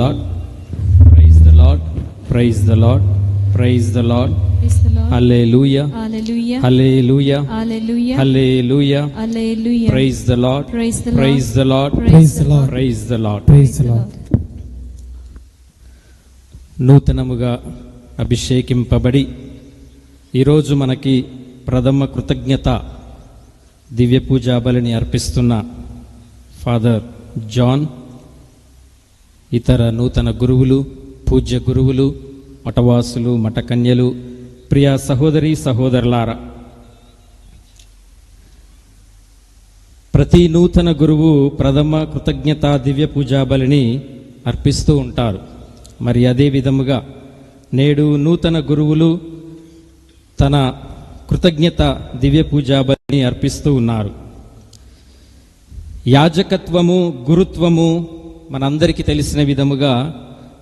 Lord praise the Lord praise the Lord praise the Lord. Hallelujah. Hallelujah. Hallelujah. Praise the. Praise the. Praise the. నూతనముగా అభిషేకింపబడి ఈరోజు మనకి ప్రథమ కృతజ్ఞత దివ్య పూజా బలిని అర్పిస్తున్న father John ఇతర నూతన గురువులు పూజ్య గురువులు మఠవాసులు మఠకన్యలు ప్రియ సహోదరి సహోదరులారా. ప్రతి నూతన గురువు ప్రథమ కృతజ్ఞత దివ్య పూజాబలిని అర్పిస్తూ ఉంటారు. మరి అదే విధముగా నేడు నూతన గురువులు తన కృతజ్ఞత దివ్య పూజాబలిని అర్పిస్తూ ఉన్నారు. యాజకత్వము గురుత్వము మనందరికీ తెలిసిన విధముగా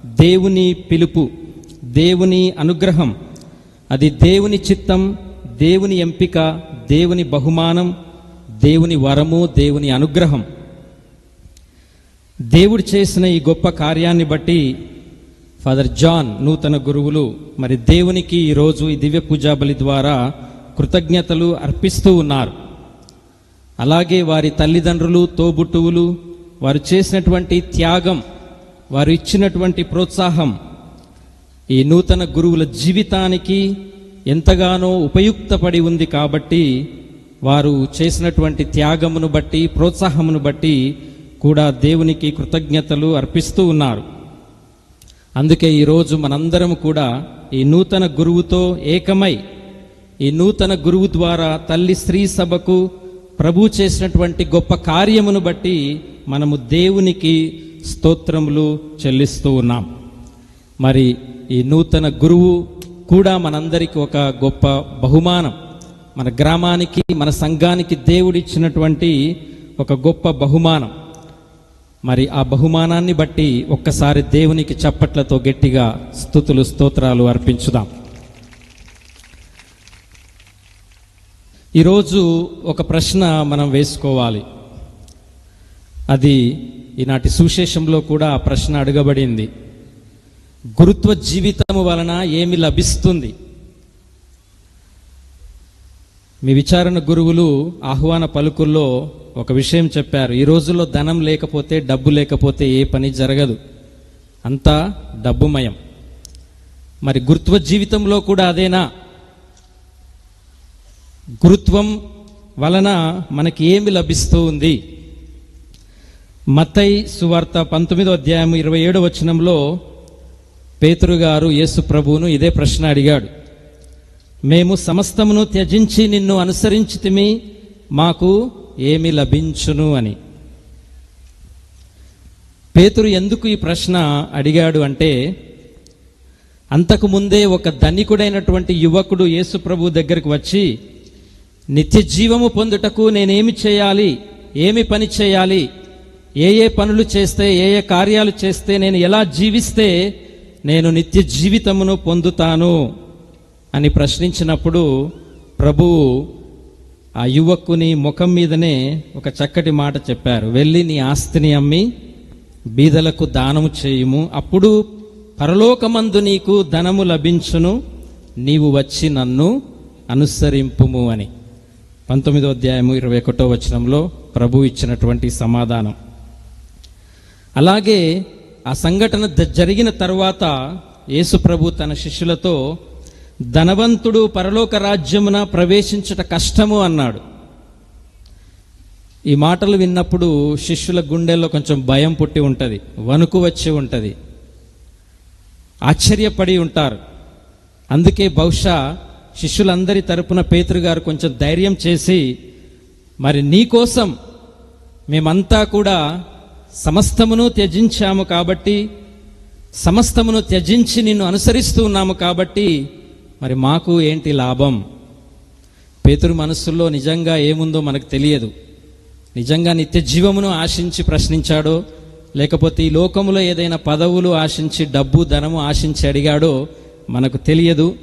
దేవుని పిలుపు దేవుని అనుగ్రహం అది దేవుని చిత్తం దేవుని ఎంపిక దేవుని బహుమానం దేవుని వరము దేవుని అనుగ్రహం. దేవుడు చేసిన ఈ గొప్ప కార్యాన్ని బట్టి ఫాదర్ జాన్ నూతన గురువులు మరి దేవునికి ఈరోజు ఈ దివ్య పూజా బలి ద్వారా కృతజ్ఞతలు అర్పిస్తూ ఉన్నారు. అలాగే వారి తల్లిదండ్రులు తోబుట్టువులు వారు చేసినటువంటి త్యాగం వారు ఇచ్చినటువంటి ప్రోత్సాహం ఈ నూతన గురువుల జీవితానికి ఎంతగానో ఉపయుక్తపడి ఉంది కాబట్టి వారు చేసినటువంటి త్యాగమును బట్టి ప్రోత్సాహమును బట్టి కూడా దేవునికి కృతజ్ఞతలు అర్పిస్తూ ఉన్నారు. అందుకే ఈరోజు మనందరం కూడా ఈ నూతన గురువుతో ఏకమై ఈ నూతన గురువు ద్వారా తల్లి స్త్రీ సభకు ప్రభు చేసినటువంటి గొప్ప కార్యమును బట్టి మనము దేవునికి స్తోత్రములు చెల్లిస్తూ ఉన్నాం. మరి ఈ నూతన గురువు కూడా మనందరికీ ఒక గొప్ప బహుమానం. మన గ్రామానికి మన సంఘానికి దేవుడిచ్చినటువంటి ఒక గొప్ప బహుమానం. మరి ఆ బహుమానాన్ని బట్టి ఒక్కసారి దేవునికి చప్పట్లతో గట్టిగా స్థుతులు స్తోత్రాలు అర్పించుదాం. ఈరోజు ఒక ప్రశ్న మనం వేసుకోవాలి. అది ఈనాటి సుశేషంలో కూడా ఆ ప్రశ్న అడగబడింది. గురుత్వ జీవితము వలన ఏమి లభిస్తుంది? మీ విచారణ గురువులు ఆహ్వాన పలుకుల్లో ఒక విషయం చెప్పారు. ఈ రోజుల్లో ధనం లేకపోతే డబ్బు లేకపోతే ఏ పని జరగదు. అంతా డబ్బుమయం. మరి గురుత్వ జీవితంలో కూడా అదేనా? గురుత్వం వలన మనకి ఏమి లభిస్తూ ఉంది? మతై సువార్త పంతొమ్మిదో అధ్యాయం ఇరవై ఏడో వచనంలో పేతురు గారు యేసు ప్రభువును ఇదే ప్రశ్న అడిగాడు. మేము సమస్తమును త్యజించి నిన్ను అనుసరించితిమి మాకు ఏమి లభించును అని. పేతురు ఎందుకు ఈ ప్రశ్న అడిగాడు అంటే అంతకు ముందే ఒక ధనికుడైనటువంటి యువకుడు యేసు ప్రభు వచ్చి నిత్య జీవము పొందుటకు నేనేమి చేయాలి ఏమి పని చేయాలి ఏ ఏ పనులు చేస్తే ఏ ఏ కార్యాలు చేస్తే నేను ఎలా జీవిస్తే నేను నిత్య జీవితమును పొందుతాను అని ప్రశ్నించినప్పుడు ప్రభువు ఆ యువకుని ముఖం మీదనే ఒక చక్కటి మాట చెప్పారు. వెళ్ళి నీ ఆస్తిని అమ్మి బీదలకు దానము చేయుము. అప్పుడు పరలోకమందు నీకు ధనము లభించును. నీవు వచ్చి నన్ను అనుసరింపుము అని. పంతొమ్మిదో అధ్యాయము ఇరవై ఒకటో వచనంలో ప్రభు ఇచ్చినటువంటి సమాధానం. అలాగే ఆ సంఘటన జరిగిన తర్వాత యేసుప్రభు తన శిష్యులతో ధనవంతుడు పరలోక రాజ్యమున ప్రవేశించట కష్టము అన్నాడు. ఈ మాటలు విన్నప్పుడు శిష్యుల గుండెల్లో కొంచెం భయం పుట్టి ఉంటుంది వణుకు వచ్చి ఉంటుంది. ఆశ్చర్యపడి ఉంటారు. అందుకే బహుశా శిష్యులందరి తరపున పేతురు గారు కొంచెం ధైర్యం చేసి మరి నీకోసం మేమంతా కూడా సమస్తమును త్యజించాము కాబట్టి సమస్తమును త్యజించి నిన్ను అనుసరిస్తూ ఉన్నాము కాబట్టి మరి మాకు ఏంటి లాభం? పేతురు మనస్సుల్లో నిజంగా ఏముందో మనకు తెలియదు. నిజంగా నిత్య జీవమును ఆశించి ప్రశ్నించాడో లేకపోతే ఈ లోకములో ఏదైనా పదవులు ఆశించి డబ్బు ధనము ఆశించి అడిగాడో మనకు తెలియదు.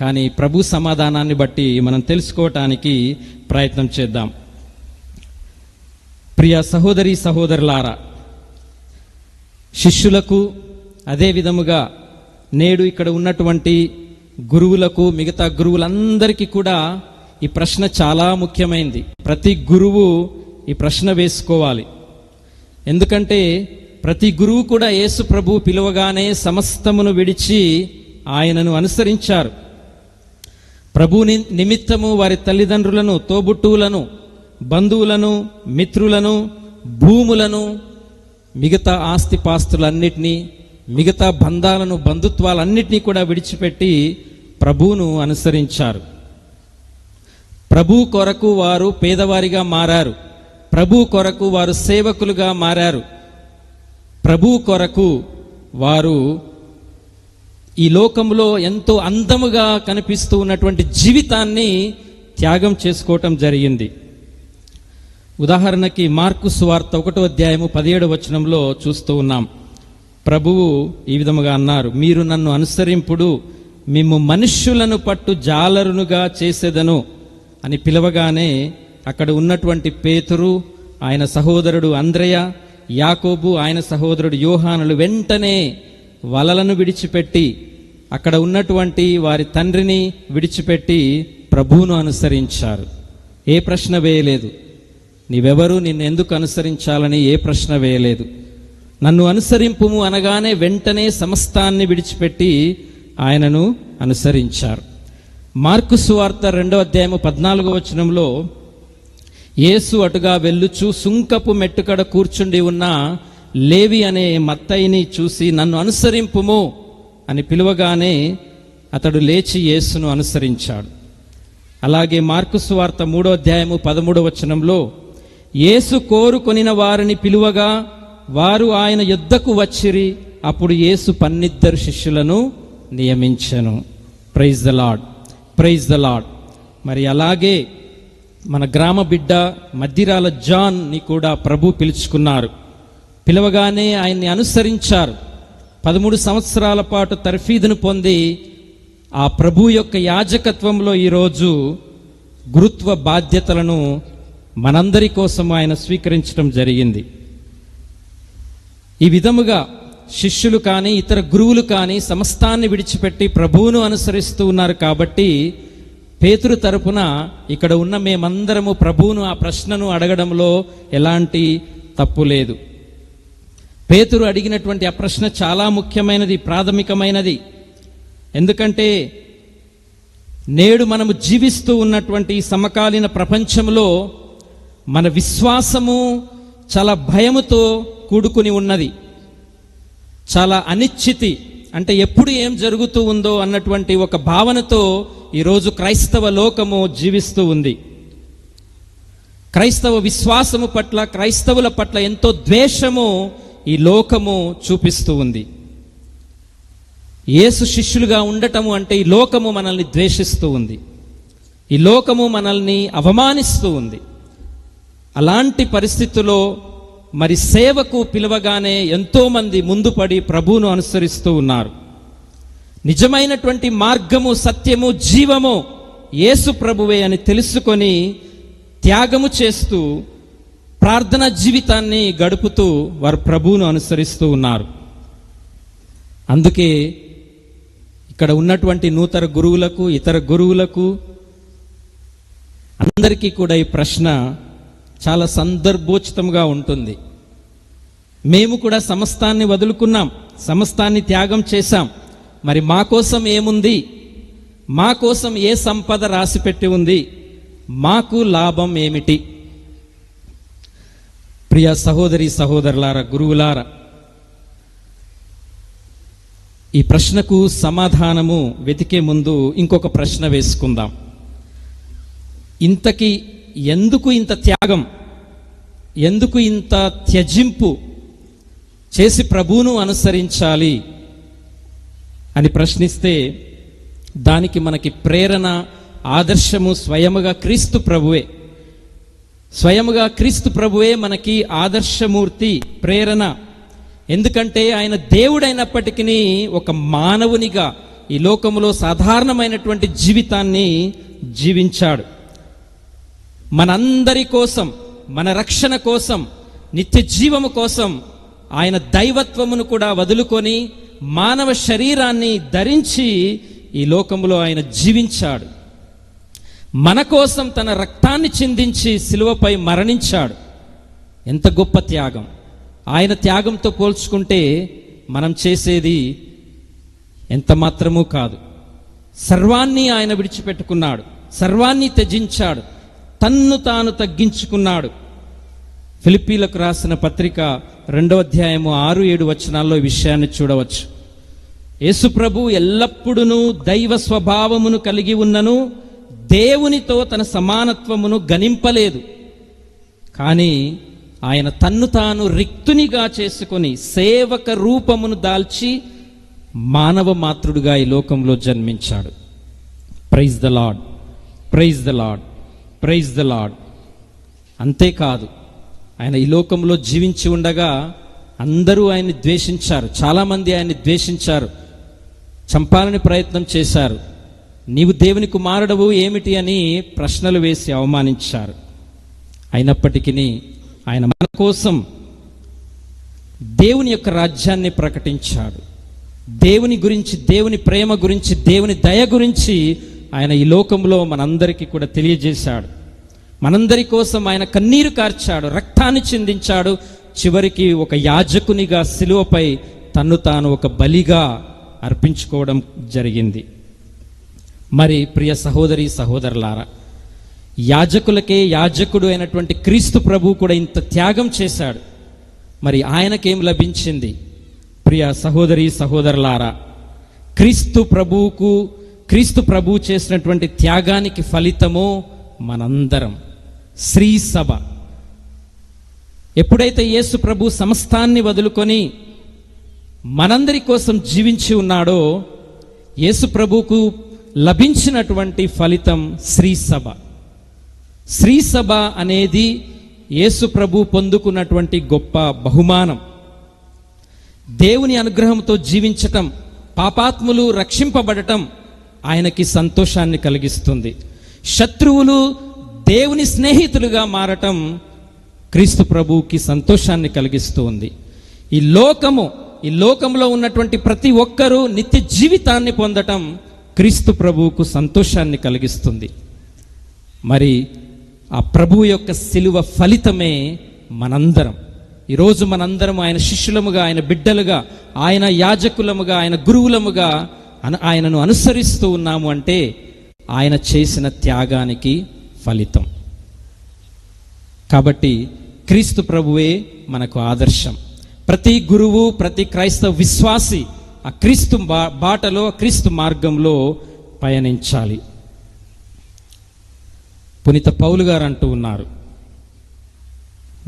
కానీ ప్రభు సమాధానాన్ని బట్టి మనం తెలుసుకోవటానికి ప్రయత్నం చేద్దాం. ప్రియ సహోదరి సహోదరులారా శిష్యులకు అదే విధముగా నేడు ఇక్కడ ఉన్నటువంటి గురువులకు మిగతా గురువులందరికీ కూడా ఈ ప్రశ్న చాలా ముఖ్యమైనది ప్రతి గురువు ఈ ప్రశ్న వేసుకోవాలి. ఎందుకంటే ప్రతి గురువు కూడా యేసు ప్రభు పిలువగానే సమస్తమును విడిచి ఆయనను అనుసరించారు. ప్రభుని నిమిత్తము వారి తల్లిదండ్రులను తోబుట్టువులను బంధువులను మిత్రులను భూములను మిగతా ఆస్తిపాస్తులన్నిటినీ మిగతా బంధాలను బంధుత్వాలన్నిటినీ కూడా విడిచిపెట్టి ప్రభువును అనుసరించారు. ప్రభు కొరకు వారు పేదవారిగా మారారు. ప్రభు కొరకు వారు సేవకులుగా మారారు. ప్రభు కొరకు వారు ఈ లోకంలో ఎంతో అందముగా కనిపిస్తూ ఉన్నటువంటి జీవితాన్ని త్యాగం చేసుకోవటం జరిగింది. ఉదాహరణకి మార్కు సువార్త ఒకటో అధ్యాయము పదిహేడు వచనంలో చూస్తూ ఉన్నాం. ప్రభువు ఈ విధముగా అన్నారు మీరు నన్ను అనుసరింపుడు మేము మనుష్యులను పట్టు జాలరునుగా చేసేదను అని పిలవగానే అక్కడ ఉన్నటువంటి పేతురు ఆయన సహోదరుడు అంద్రయ యాకోబు ఆయన సహోదరుడు యోహానులు వెంటనే వలలను విడిచిపెట్టి అక్కడ ఉన్నటువంటి వారి తండ్రిని విడిచిపెట్టి ప్రభువును అనుసరించారు. ఏ ప్రశ్న వేయలేదు. నీవెవరు నిన్ను ఎందుకు అనుసరించాలని ఏ ప్రశ్న వేయలేదు. నన్ను అనుసరింపుము అనగానే వెంటనే సమస్తాన్ని విడిచిపెట్టి ఆయనను అనుసరించారు. మార్కు సువార్త రెండో అధ్యాయము పద్నాలుగో వచనంలో యేసు అటుగా వెళ్ళుచు సుంకపు మెట్టుకడ కూర్చుండి ఉన్న లేవి అనే మత్తయిని చూసి నన్ను అనుసరింపుము అని పిలువగానే అతడు లేచి యేసును అనుసరించాడు. అలాగే మార్కు సువార్త మూడో అధ్యాయము పదమూడో వచనంలో యేసు కోరుకొనిన వారిని పిలువగా వారు ఆయన యుద్ధకు వచ్చిరి. అప్పుడు యేసు పన్నిద్దరు శిష్యులను నియమించెను. Praise the Lord praise the Lord మరి అలాగే మన గ్రామ బిడ్డ మద్దిరాల జాన్ని కూడా ప్రభు పిలుచుకున్నారు. పిలవగానే ఆయన్ని అనుసరించారు. పదమూడు సంవత్సరాల పాటు తర్ఫీదును పొంది ఆ ప్రభు యొక్క యాజకత్వంలో ఈరోజు గురుత్వ బాధ్యతలను మనందరి కోసం ఆయన స్వీకరించడం జరిగింది. ఈ విధముగా శిష్యులు కానీ ఇతర గురువులు కానీ సమస్తాన్ని విడిచిపెట్టి ప్రభువును అనుసరిస్తూ ఉన్నారు కాబట్టి పేతురు తరపున ఇక్కడ ఉన్న మేమందరము ప్రభువును ఆ ప్రశ్నను అడగడంలో ఎలాంటి తప్పు లేదు. పేతురు అడిగినటువంటి ఆ ప్రశ్న చాలా ముఖ్యమైనది ప్రాథమికమైనది. ఎందుకంటే నేడు మనము జీవిస్తూ ఉన్నటువంటి సమకాలీన ప్రపంచంలో మన విశ్వాసము చాలా భయముతో కూడుకుని ఉన్నది. చాలా అనిశ్చితి అంటే ఎప్పుడు ఏం జరుగుతూ ఉందో అన్నటువంటి ఒక భావనతో ఈరోజు క్రైస్తవ లోకము జీవిస్తూ ఉంది. క్రైస్తవ విశ్వాసము పట్ల క్రైస్తవుల పట్ల ఎంతో ద్వేషము ఈ లోకము చూపిస్తూ ఉంది. యేసు శిష్యులుగా ఉండటము అంటే ఈ లోకము మనల్ని ద్వేషిస్తూ ఉంది. ఈ లోకము మనల్ని అవమానిస్తూ ఉంది. అలాంటి పరిస్థితుల్లో మరి సేవకు పిలవగానే ఎంతోమంది ముందుపడి ప్రభువును అనుసరిస్తూ ఉన్నారు. నిజమైనటువంటి మార్గము సత్యము జీవము యేసు ప్రభువే అని తెలుసుకొని త్యాగము చేస్తూ ప్రార్థన జీవితాన్ని గడుపుతూ వారు ప్రభువును అనుసరిస్తూ ఉన్నారు. అందుకే ఇక్కడ ఉన్నటువంటి నూతన గురువులకు ఇతర గురువులకు అందరికీ కూడా ఈ ప్రశ్న చాలా సందర్భోచితంగా ఉంటుంది. మేము కూడా సమస్తాన్ని వదులుకున్నాం సమస్తాన్ని త్యాగం చేశాం. మరి మా కోసం ఏముంది? మా కోసం ఏ సంపద రాసిపెట్టి ఉంది? మాకు లాభం ఏమిటి? ప్రియ సహోదరి సహోదరులారా గురువులారా ఈ ప్రశ్నకు సమాధానము వెతికే ముందు ఇంకొక ప్రశ్న వేసుకుందాం. ఇంతకీ ఎందుకు ఇంత త్యాగం? ఎందుకు ఇంత త్యజింపు చేసి ప్రభువును అనుసరించాలి అని ప్రశ్నిస్తే దానికి మనకి ప్రేరణ ఆదర్శము స్వయముగా క్రీస్తు ప్రభువే. స్వయముగా క్రీస్తు ప్రభువే మనకి ఆదర్శమూర్తి ప్రేరణ. ఎందుకంటే ఆయన దేవుడైనప్పటికీ ఒక మానవునిగా ఈ లోకములో సాధారణమైనటువంటి జీవితాన్ని జీవించాడు. మనందరి కోసం మన రక్షణ కోసం నిత్య జీవము కోసం ఆయన దైవత్వమును కూడా వదులుకొని మానవ శరీరాన్ని ధరించి ఈ లోకములో ఆయన జీవించాడు. మన కోసం తన రక్తాన్ని చిందించి శిలువపై మరణించాడు. ఎంత గొప్ప త్యాగం! ఆయన త్యాగంతో పోల్చుకుంటే మనం చేసేది ఎంత మాత్రమూ కాదు. సర్వాన్ని ఆయన విడిచిపెట్టుకున్నాడు. సర్వాన్ని త్యజించాడు. తన్ను తాను తగ్గించుకున్నాడు. ఫిలిప్పీలకు రాసిన పత్రిక రెండవ అధ్యాయము ఆరు ఏడు వచనాల్లో ఈ విషయాన్ని చూడవచ్చు. యేసుప్రభు ఎల్లప్పుడూ దైవ స్వభావమును కలిగి ఉన్నను దేవునితో తన సమానత్వమును గణింపలేదు. కానీ ఆయన తన్ను తాను రిక్తునిగా చేసుకొని సేవక రూపమును దాల్చి మానవ మాతృడుగా ఈ లోకంలో జన్మించాడు. Praise the Lord praise the Lord praise the Lord అంతేకాదు ఆయన ఈ లోకంలో జీవించి ఉండగా అందరూ ఆయన్ని ద్వేషించారు. చాలామంది ఆయన్ని ద్వేషించారు. చంపాలని ప్రయత్నం చేశారు. నీవు దేవుని కుమారుడవు ఏమిటి అని ప్రశ్నలు వేసి అవమానించారు. అయినప్పటికీ ఆయన మన కోసం దేవుని యొక్క రాజ్యాన్ని ప్రకటించాడు. దేవుని గురించి దేవుని ప్రేమ గురించి దేవుని దయ గురించి ఆయన ఈ లోకంలో మనందరికీ కూడా తెలియజేశాడు. మనందరి కోసం ఆయన కన్నీరు కార్చాడు రక్తాన్ని చిందించాడు. చివరికి ఒక యాజకునిగా శిలువపై తన్ను తాను ఒక బలిగా అర్పించుకోవడం జరిగింది. మరి ప్రియ సహోదరి సహోదరులారా యాజకులకే యాజకుడు అయినటువంటి క్రీస్తు ప్రభు కూడా ఇంత త్యాగం చేశాడు. మరి ఆయనకేం లభించింది? ప్రియ సహోదరి సహోదరులారా క్రీస్తు ప్రభువుకు క్రీస్తు ప్రభు చేసినటువంటి త్యాగానికి ఫలితము మనందరం. శ్రీ సభ. ఎప్పుడైతే యేసు ప్రభు సమస్తాన్ని వదులుకొని మనందరి కోసం జీవించి ఉన్నాడో యేసు ప్రభుకు లభించినటువంటి ఫలితం శ్రీ సభ. శ్రీ సభ అనేది యేసు ప్రభు పొందుకున్నటువంటి గొప్ప బహుమానం. దేవుని అనుగ్రహంతో జీవించటం పాపాత్ములు రక్షింపబడటం ఆయనకి సంతోషాన్ని కలిగిస్తుంది. శత్రువులు దేవుని స్నేహితులుగా మారటం క్రీస్తు ప్రభువుకి సంతోషాన్ని కలిగిస్తూ ఉంది. ఈ లోకము ఈ లోకంలో ఉన్నటువంటి ప్రతి ఒక్కరూ నిత్య జీవితాన్ని పొందటం క్రీస్తు ప్రభువుకు సంతోషాన్ని కలిగిస్తుంది. మరి ఆ ప్రభువు యొక్క శిలువ ఫలితమే మనందరం. ఈరోజు మనందరం ఆయన శిష్యులముగా ఆయన బిడ్డలుగా ఆయన యాజకులముగా ఆయన గురువులముగా ఆయనను అనుసరిస్తూ ఉన్నాము అంటే ఆయన చేసిన త్యాగానికి ఫలితం. కాబట్టి క్రీస్తు ప్రభువే మనకు ఆదర్శం. ప్రతి గురువు ప్రతి క్రైస్తవ విశ్వాసి ఆ క్రీస్తు బా- బాటలో క్రీస్తు మార్గంలో పయనించాలి. పునీత పౌలు గారు అంటూ ఉన్నారు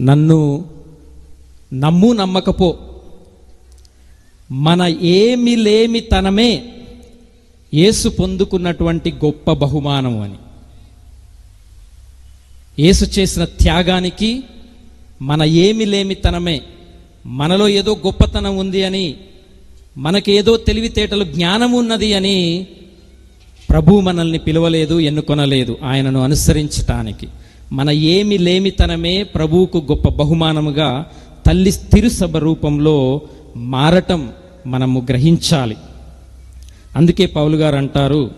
నన్ను నమ్ము నమ్మకపో. మన ఏమి లేమి తనమే యేసు పొందుకున్నటువంటి గొప్ప బహుమానం అని. యేసు చేసిన త్యాగానికి మన ఏమి లేమితనమే మనలో ఏదో గొప్పతనం ఉంది అని మనకేదో తెలివితేటలు జ్ఞానం ఉన్నది అని ప్రభు మనల్ని పిలవలేదు ఎన్నుకొనలేదు ఆయనను అనుసరించటానికి. మన ఏమి లేమితనమే ప్రభువుకు గొప్ప బహుమానముగా తల్లి తిరుసభ రూపంలో మారటం మనము గ్రహించాలి. అందుకే పౌలు గారు అంటారు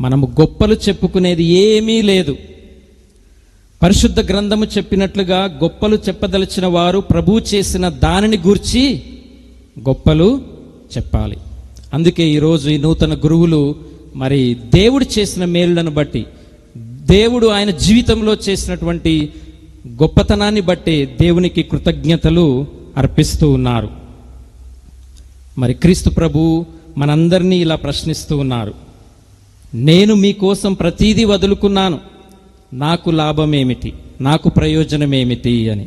మనము గొప్పలు చెప్పుకునేది ఏమీ లేదు. పరిశుద్ధ గ్రంథము చెప్పినట్లుగా గొప్పలు చెప్పదలిచిన వారు ప్రభు చేసిన దానిని గూర్చి గొప్పలు చెప్పాలి. అందుకే ఈరోజు ఈ నూతన గురువులు మరి దేవుడు చేసిన మేలులను బట్టి దేవుడు ఆయన జీవితంలో చేసినటువంటి గొప్పతనాన్ని బట్టి దేవునికి కృతజ్ఞతలు అర్పిస్తూ ఉన్నారు. మరి క్రీస్తు ప్రభు మనందరినీ ఇలా ప్రశ్నిస్తూ ఉన్నారు. నేను మీకోసం ప్రతీదీ వదులుకున్నాను. నాకు లాభమేమిటి? నాకు ప్రయోజనమేమిటి అని.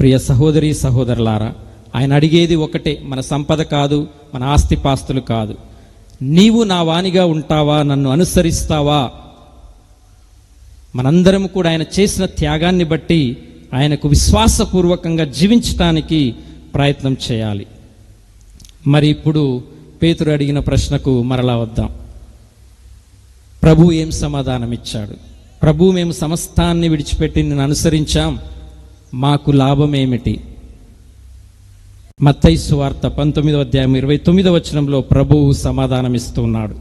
ప్రియ సహోదరి సహోదరులారా ఆయన అడిగేది ఒకటే మన సంపద కాదు మన ఆస్తిపాస్తులు కాదు. నీవు నా వాణిగా ఉంటావా? నన్ను అనుసరిస్తావా? మనందరం కూడా ఆయన చేసిన త్యాగాన్ని బట్టి ఆయనకు విశ్వాసపూర్వకంగా జీవించటానికి ప్రయత్నం చేయాలి. మరి ఇప్పుడు పేతురు అడిగిన ప్రశ్నకు మరలా వద్దాం. ప్రభు ఏం సమాధానం ఇచ్చాడు ప్రభు మేము సమస్తాన్ని విడిచిపెట్టి నిన్ను అనుసరించాం. మాకు లాభం ఏమిటి మత్తైసు వార్త పంతొమ్మిదవ అధ్యాయం ఇరవై తొమ్మిదవ వచనంలో ప్రభువు సమాధానమిస్తున్నాడు.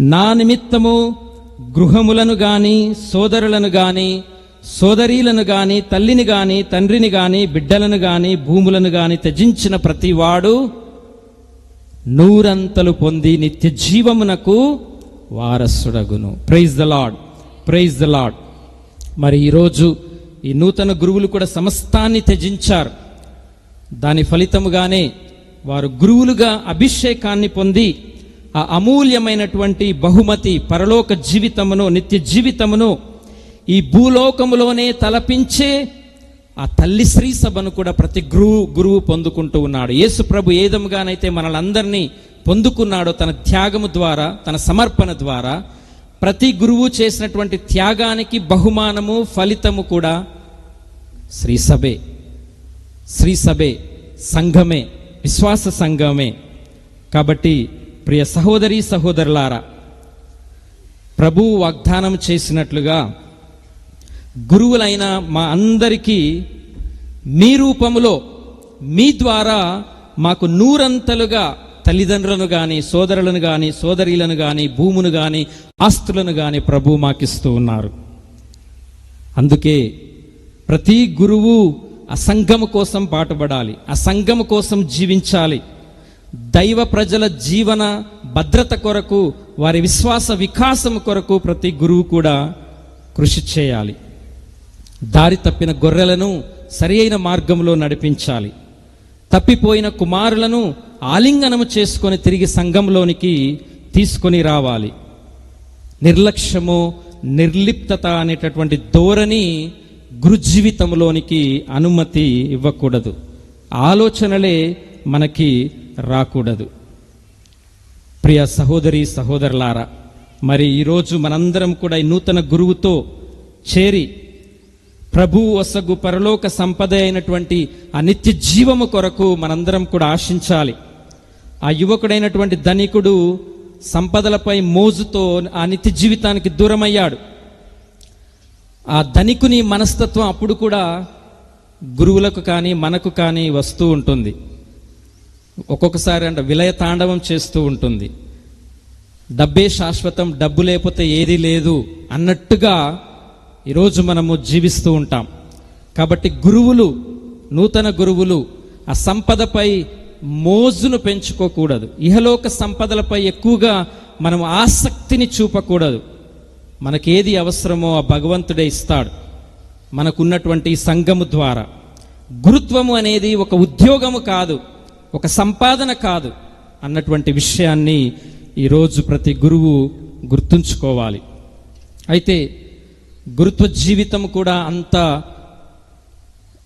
నా నిమిత్తము గృహములను గాని సోదరులను గాని సోదరీలను గాని తల్లిని గాని తండ్రిని గాని బిడ్డలను గాని భూములను గాని త్యజించిన ప్రతివాడు నూరంతలు పొంది నిత్య జీవమునకు వారసుడగును. Praise the Lord praise the Lord మరి ఈరోజు ఈ నూతన గురువులు కూడా సమస్తాన్ని త్యజించారు. దాని ఫలితముగానే వారు గురువులుగా అభిషేకాన్ని పొంది ఆ అమూల్యమైనటువంటి బహుమతి పరలోక జీవితమును నిత్య జీవితమును ఈ భూలోకములోనే తలపించే ఆ తల్లి శ్రీ సభను కూడా ప్రతి గురువు గురువు పొందుకుంటూ ఉన్నాడు. యేసు ప్రభు ఏదముగానైతే మనలందరినీ పొందుకున్నాడో తన త్యాగము ద్వారా తన సమర్పణ ద్వారా ప్రతి గురువు చేసినటువంటి త్యాగానికి బహుమానము ఫలితము కూడా శ్రీ సభే. శ్రీ సభే సంఘమే విశ్వాస సంఘమే. కాబట్టి ప్రియ సహోదరి సహోదరులారా ప్రభువు వాగ్దానం చేసినట్లుగా గురువులైన మా అందరికీ మీ రూపములో మీ ద్వారా మాకు నూరంతలుగా తల్లిదండ్రులను కానీ సోదరులను కానీ సోదరీలను కానీ భూమును కానీ ఆస్తులను కానీ ప్రభు మాకిస్తూ ఉన్నారు. అందుకే ప్రతి గురువు ఆ సంఘము కోసం పాటుపడాలి ఆ సంఘము కోసం జీవించాలి. దైవ ప్రజల జీవన భద్రత కొరకు వారి విశ్వాస వికాసం కొరకు ప్రతి గురువు కూడా కృషి చేయాలి. దారి తప్పిన గొర్రెలను సరి అయిన మార్గంలో నడిపించాలి. తప్పిపోయిన కుమారులను ఆలింగనము చేసుకొని తిరిగి సంఘంలోనికి తీసుకొని రావాలి. నిర్లక్ష్యము నిర్లిప్తత అనేటటువంటి ధోరణి గురుజీవితంలోనికి అనుమతి ఇవ్వకూడదు. ఆలోచనలే మనకి రాకూడదు. ప్రియ సహోదరి సహోదరులారా మరి ఈరోజు మనందరం కూడా ఈ నూతన గురువుతో చేరి ప్రభు వసగు పరలోక సంపద అయినటువంటి ఆ నిత్య జీవము కొరకు మనందరం కూడా ఆశించాలి. ఆ యువకుడైనటువంటి ధనికుడు సంపదలపై మోజుతో ఆ నిత్య జీవితానికి దూరమయ్యాడు. ఆ ధనికుని మనస్తత్వం అప్పుడు కూడా గురువులకు కానీ మనకు కానీ వస్తూ ఉంటుంది. ఒక్కొక్కసారి అంటే విలయ తాండవం చేస్తూ ఉంటుంది. డబ్బే శాశ్వతం డబ్బు లేకపోతే ఏదీ లేదు అన్నట్టుగా ఈరోజు మనము జీవిస్తూ ఉంటాం. కాబట్టి గురువులు నూతన గురువులు ఆ సంపదపై మోజును పెంచుకోకూడదు. ఇహలోక సంపదలపై ఎక్కువగా మనం ఆసక్తిని చూపకూడదు. మనకేది అవసరమో ఆ భగవంతుడే ఇస్తాడు. మనకున్నటువంటి సంఘము ద్వారా. గురుత్వము అనేది ఒక ఉద్యోగము కాదు ఒక సంపాదన కాదు అన్నటువంటి విషయాన్ని ఈరోజు ప్రతి గురువు గుర్తుంచుకోవాలి. అయితే గురుత్వ జీవితం కూడా అంత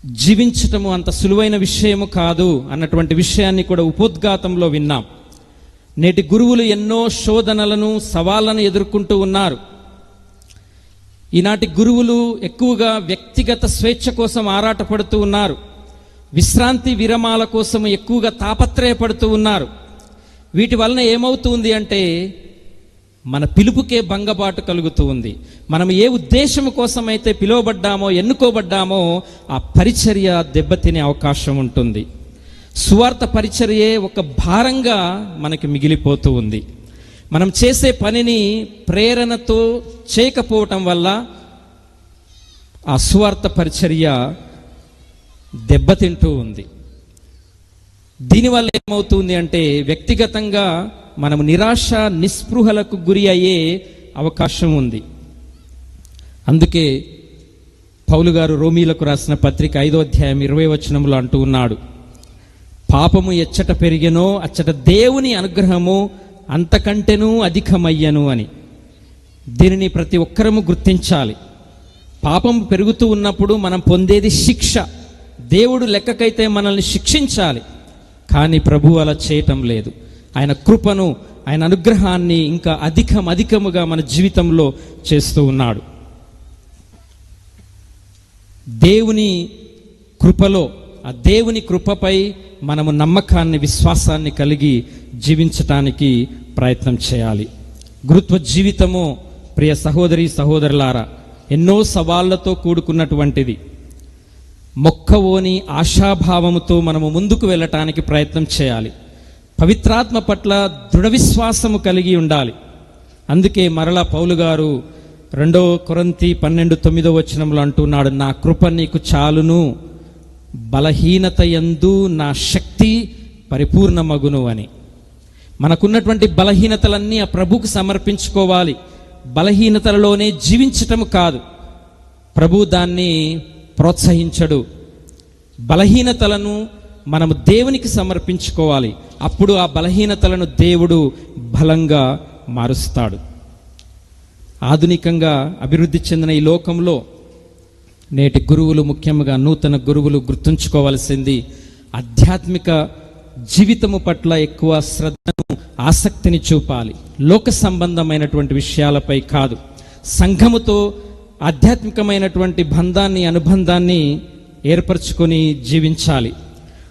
జీవించటము అంత సులువైన విషయము కాదు అన్నటువంటి విషయాన్ని కూడా ఉపోద్ఘాతంలో విన్నాం. నేటి గురువులు ఎన్నో శోధనలను సవాళ్ళను ఎదుర్కొంటూ ఉన్నారు. ఈనాటి గురువులు ఎక్కువగా వ్యక్తిగత స్వేచ్ఛ కోసం ఆరాటపడుతూ ఉన్నారు. విశ్రాంతి విరమాల కోసం ఎక్కువగా తాపత్రయపడుతూ ఉన్నారు. వీటి వలన ఏమవుతుంది అంటే మన పిలుపుకే భంగబాటు కలుగుతూ ఉంది. మనం ఏ ఉద్దేశం కోసం అయితే పిలువబడ్డామో ఎన్నుకోబడ్డామో ఆ పరిచర్య దెబ్బతినే అవకాశం ఉంటుంది. సువార్త పరిచర్యే ఒక భారంగా మనకి మిగిలిపోతూ ఉంది. మనం చేసే పనిని ప్రేరణతో చేయకపోవటం వల్ల ఆ సువార్త పరిచర్య దెబ్బతింటూ ఉంది. దీనివల్ల ఏమవుతుంది అంటే వ్యక్తిగతంగా మనం నిరాశ నిస్పృహలకు గురి అయ్యే అవకాశం ఉంది. అందుకే పౌలు గారు రోమీలకు రాసిన పత్రిక ఐదో అధ్యాయం ఇరవై వచనంలో అంటూ ఉన్నాడు. పాపము ఎచ్చట పెరిగెనో అచ్చట దేవుని అనుగ్రహము అంతకంటేనూ అధికమయ్యను అని. దీనిని ప్రతి ఒక్కరము గుర్తించాలి. పాపం పెరుగుతూ ఉన్నప్పుడు మనం పొందేది శిక్ష. దేవుడు లెక్కకైతే మనల్ని శిక్షించాలి. కానీ ప్రభు అలా చేయటం లేదు. ఆయన కృపను ఆయన అనుగ్రహాన్ని ఇంకా అధికం అధికముగా మన జీవితంలో చేస్తూ ఉన్నాడు. దేవుని కృపలో ఆ దేవుని కృపపై మనము నమ్మకాన్ని విశ్వాసాన్ని కలిగి జీవించటానికి ప్రయత్నం చేయాలి. గురుత్వ జీవితము ప్రియ సహోదరి సహోదరులారా ఎన్నో సవాళ్ళతో కూడుకున్నటువంటిది. మొక్కవోని ఆశాభావముతో మనము ముందుకు వెళ్ళటానికి ప్రయత్నం చేయాలి. పవిత్రాత్మ పట్ల దృఢ విశ్వాసము కలిగి ఉండాలి. అందుకే మరలా పౌలు గారు రెండో కొరంతి పన్నెండు తొమ్మిదో వచనంలో అంటున్నాడు నా కృప నీకు చాలును బలహీనత యందు నా శక్తి పరిపూర్ణమగును అని. మనకున్నటువంటి బలహీనతలన్నీ ఆ ప్రభుకు సమర్పించుకోవాలి. బలహీనతలలోనే జీవించటం కాదు. ప్రభు దాన్ని ప్రోత్సహించడు. బలహీనతలను మనము దేవునికి సమర్పించుకోవాలి. అప్పుడు ఆ బలహీనతలను దేవుడు బలంగా మారుస్తాడు. ఆధునికంగా అభివృద్ధి చెందిన ఈ లోకంలో నేటి గురువులు ముఖ్యంగా నూతన గురువులు గుర్తుంచుకోవాల్సింది ఆధ్యాత్మిక జీవితము పట్ల ఎక్కువ శ్రద్ధను ఆసక్తిని చూపాలి. లోక సంబంధమైనటువంటి విషయాలపై కాదు. సంఘముతో ఆధ్యాత్మికమైనటువంటి బంధాన్ని అనుబంధాన్ని ఏర్పరచుకొని జీవించాలి.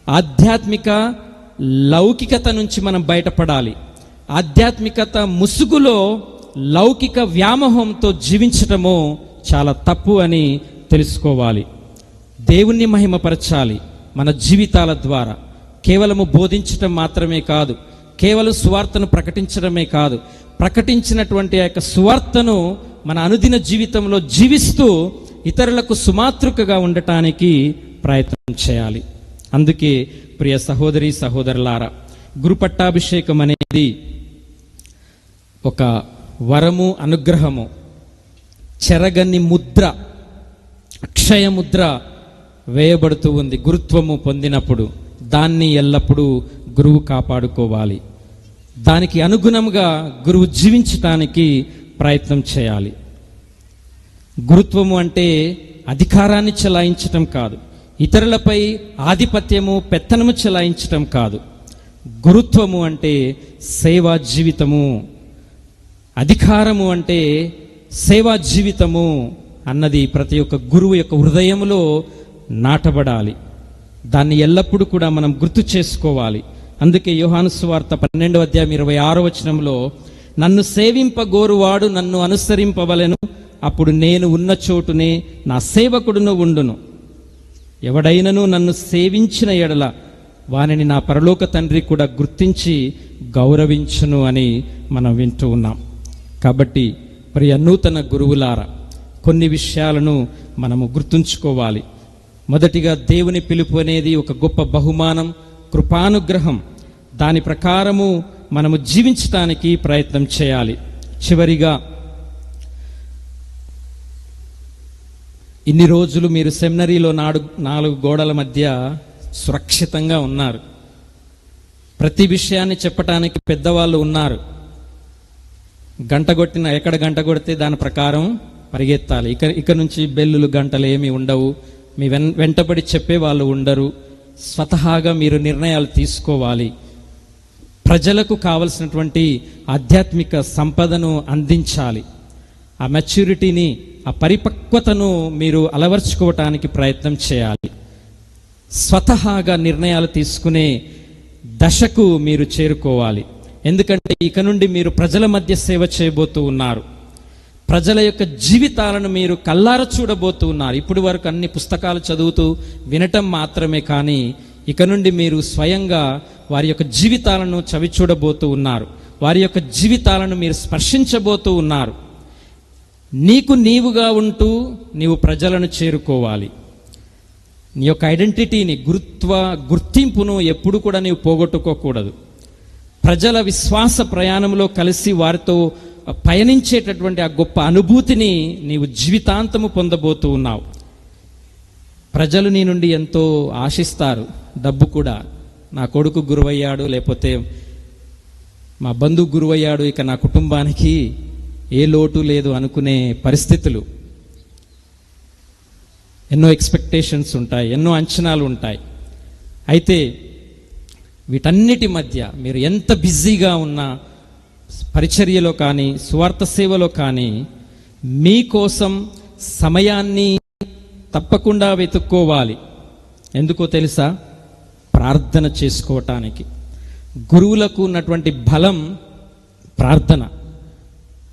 ఆధ్యాత్మిక లౌకికత నుంచి మనం బయటపడాలి. ఆధ్యాత్మికత ముసుగులో లౌకిక వ్యామోహంతో జీవించటము చాలా తప్పు అని తెలుసుకోవాలి. దేవుణ్ణి మహిమపరచాలి మన జీవితాల ద్వారా. కేవలము బోధించటం మాత్రమే కాదు కేవలం సువార్తను ప్రకటించడమే కాదు ప్రకటించినటువంటి ఆ యొక్క సువార్తను మన అనుదిన జీవితంలో జీవిస్తూ ఇతరులకు సుమాతృకగా ఉండటానికి ప్రయత్నం చేయాలి. అందుకే ప్రియ సహోదరి సహోదరులారా గురు పట్టాభిషేకం అనేది ఒక వరము అనుగ్రహము చెరగని ముద్ర అక్షయ ముద్ర వేయబడుతూ ఉంది. గురుత్వము పొందినప్పుడు దాన్ని ఎల్లప్పుడూ గురువు కాపాడుకోవాలి. దానికి అనుగుణంగా గురువు జీవించటానికి ప్రయత్నం చేయాలి. గురుత్వము అంటే అధికారాన్ని చెలాయించటం కాదు. ఇతరులపై ఆధిపత్యము పెత్తనము చెలాయించటం కాదు. గురుత్వము అంటే సేవా జీవితము. అధికారము అంటే సేవా జీవితము అన్నది ప్రతి ఒక్క గురువు యొక్క హృదయములో నాటబడాలి. దాన్ని ఎల్లప్పుడూ కూడా మనం గుర్తు చేసుకోవాలి. అందుకే యోహాను సువార్త పన్నెండవ అధ్యాయం ఇరవై ఆరో వచనంలో నన్ను సేవింపగోరువాడు నన్ను అనుసరింపవలను అప్పుడు నేను ఉన్న చోటునే నా సేవకుడును ఉండును. ఎవడైనను నన్ను సేవించిన ఎడల వానిని నా పరలోక తండ్రి కూడా గుర్తించి గౌరవించును అని మనం వింటూ ఉన్నాం. కాబట్టి ప్రియ నూతన గురువులారా కొన్ని విషయాలను మనము గుర్తుంచుకోవాలి. మొదటిగా దేవుని పిలుపు అనేది ఒక గొప్ప బహుమానం కృపానుగ్రహం. దాని ప్రకారము మనము జీవించటానికి ప్రయత్నం చేయాలి. చివరిగా ఇన్ని రోజులు మీరు సెమినరీలో నాడు నాలుగు గోడల మధ్య సురక్షితంగా ఉన్నారు. ప్రతి విషయాన్ని చెప్పటానికి పెద్దవాళ్ళు ఉన్నారు. గంట కొట్టిన ఎక్కడ గంట కొడితే దాని ప్రకారం పరిగెత్తాలి. ఇక ఇక నుంచి బెల్లులు గంటలు ఏమి ఉండవు. మీ వెన్ వెంటబడి చెప్పే వాళ్ళు ఉండరు. స్వతహాగా మీరు నిర్ణయాలు తీసుకోవాలి. ప్రజలకు కావలసినటువంటి ఆధ్యాత్మిక సంపదను అందించాలి. ఆ మెచ్యూరిటీని ఆ పరిపక్వతను మీరు అలవర్చుకోవటానికి ప్రయత్నం చేయాలి. స్వతహాగా నిర్ణయాలు తీసుకునే దశకు మీరు చేరుకోవాలి. ఎందుకంటే ఇక నుండి మీరు ప్రజల మధ్య సేవ చేయబోతూ ఉన్నారు. ప్రజల యొక్క జీవితాలను మీరు కల్లార చూడబోతూ ఉన్నారు. ఇప్పటి వరకు అన్ని పుస్తకాలు చదువుతూ వినటం మాత్రమే కానీ ఇక నుండి మీరు స్వయంగా వారి యొక్క జీవితాలను చవి చూడబోతూ ఉన్నారు. వారి యొక్క జీవితాలను మీరు స్పర్శించబోతూ ఉన్నారు. నీకు నీవుగా ఉంటూ నీవు ప్రజలను చేరుకోవాలి. నీ యొక్క ఐడెంటిటీని గురుత్వ గుర్తింపును ఎప్పుడు కూడా నీవు పోగొట్టుకోకూడదు. ప్రజల విశ్వాస ప్రయాణంలో కలిసి వారితో పయనించేటటువంటి ఆ గొప్ప అనుభూతిని నీవు జీవితాంతము పొందబోతూ ఉన్నావు. ప్రజలు నీ నుండి ఎంతో ఆశిస్తారు. డబ్బు కూడా. నా కొడుకు గురువయ్యాడు లేకపోతే మా బంధువు గురువయ్యాడు ఇక నా కుటుంబానికి ఏ లోటు లేదు అనుకునే పరిస్థితులు. ఎన్నో ఎక్స్పెక్టేషన్స్ ఉంటాయి ఎన్నో అంచనాలు ఉంటాయి. అయితే వీటన్నిటి మధ్య మీరు ఎంత బిజీగా ఉన్నా పరిచర్యలో కానీ స్వార్థ సేవలో కానీ మీకోసం సమయాన్ని తప్పకుండా వెతుక్కోవాలి. ఎందుకో తెలుసా? ప్రార్థన చేసుకోవటానికి. గురువులకు ఉన్నటువంటి బలం ప్రార్థన.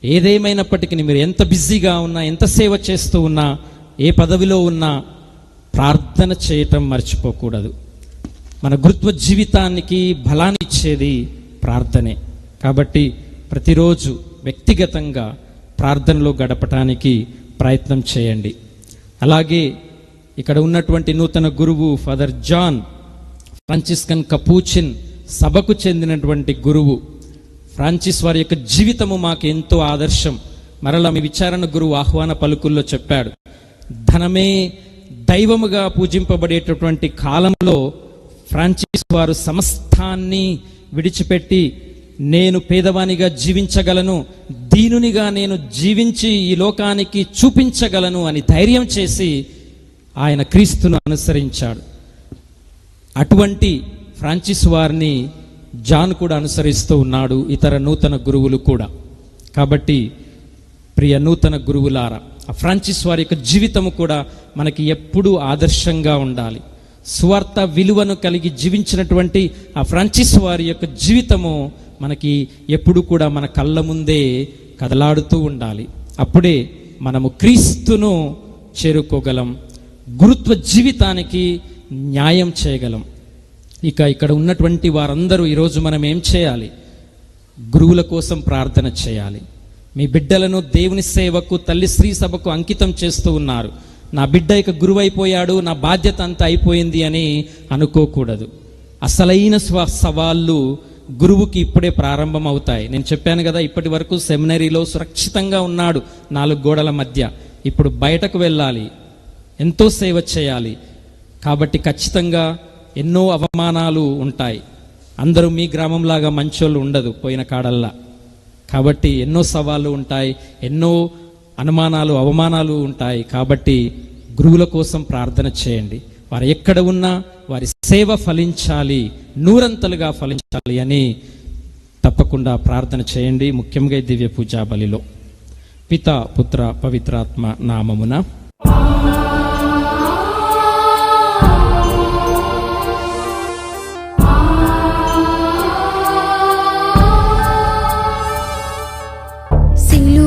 ఏదేమైనప్పటికీ మీరు ఎంత బిజీగా ఉన్నా ఎంత సేవ చేస్తూ ఉన్నా ఏ పదవిలో ఉన్నా ప్రార్థన చేయటం మర్చిపోకూడదు. మన గురుత్వ జీవితానికి బలాన్ని ఇచ్చేది ప్రార్థనే. కాబట్టి ప్రతిరోజు వ్యక్తిగతంగా ప్రార్థనలో గడపటానికి ప్రయత్నం చేయండి. అలాగే ఇక్కడ ఉన్నటువంటి నూతన గురువు ఫాదర్ జాన్ ఫ్రాన్సిస్కన్ కపూచిన్ సభకు చెందినటువంటి గురువు ఫ్రాన్సిస్ వారి యొక్క జీవితము మాకు ఎంతో ఆదర్శం. మరలా మీ విచారణ గురువు ఆహ్వాన పలుకుల్లో చెప్పాడు. ధనమే దైవముగా పూజింపబడేటటువంటి కాలంలో ఫ్రాన్సిస్ వారు సమస్తాన్ని విడిచిపెట్టి నేను పేదవానిగా జీవించగలను దీనునిగా నేను జీవించి ఈ లోకానికి చూపించగలను అని ధైర్యం చేసి ఆయన క్రీస్తును అనుసరించాడు. అటువంటి ఫ్రాన్సిస్ వారిని జాన్ కూడా అనుసరిస్తూ ఉన్నాడు ఇతర నూతన గురువులు కూడా. కాబట్టి ప్రియ నూతన గురువులారా ఆ ఫ్రాన్సిస్ వారి యొక్క జీవితము కూడా మనకి ఎప్పుడూ ఆదర్శంగా ఉండాలి. స్వార్థ విలువను కలిగి జీవించినటువంటి ఆ ఫ్రాన్సిస్ వారి యొక్క జీవితము మనకి ఎప్పుడు కూడా మన కళ్ళ ముందే కదలాడుతూ ఉండాలి. అప్పుడే మనము క్రీస్తును చేరుకోగలం గురుత్వ జీవితానికి న్యాయం చేయగలం. ఇక ఇక్కడ ఉన్నటువంటి వారందరూ ఈరోజు మనం ఏం చేయాలి? గురువుల కోసం ప్రార్థన చేయాలి. మీ బిడ్డలను దేవుని సేవకు తల్లి స్త్రీ సభకు అంకితం చేస్తూ ఉన్నారు. నా బిడ్డ ఇక గురువైపోయాడు నా బాధ్యత అంతా అయిపోయింది అని అనుకోకూడదు. అసలైన స్వ సవాళ్ళు గురువుకి ఇప్పుడే ప్రారంభం అవుతాయి నేను చెప్పాను కదా ఇప్పటి వరకు సెమినరీలో సురక్షితంగా ఉన్నాడు నాలుగు గోడల మధ్య. ఇప్పుడు బయటకు వెళ్ళాలి. ఎంతో సేవ చేయాలి. కాబట్టి ఖచ్చితంగా ఎన్నో అవమానాలు ఉంటాయి. అందరూ మీ గ్రామంలాగా మంచోళ్ళు ఉండదు పోయిన కాడల్లా. కాబట్టి ఎన్నో సవాళ్ళు ఉంటాయి ఎన్నో అనుమానాలు అవమానాలు ఉంటాయి. కాబట్టి గురువుల కోసం ప్రార్థన చేయండి. వారు ఎక్కడ ఉన్నా వారి సేవ ఫలించాలి నూరంతలుగా ఫలించాలి అని తప్పకుండా ప్రార్థన చేయండి. ముఖ్యంగా దివ్య పూజా బలిలో. పిత పుత్ర పవిత్రాత్మ నామమున.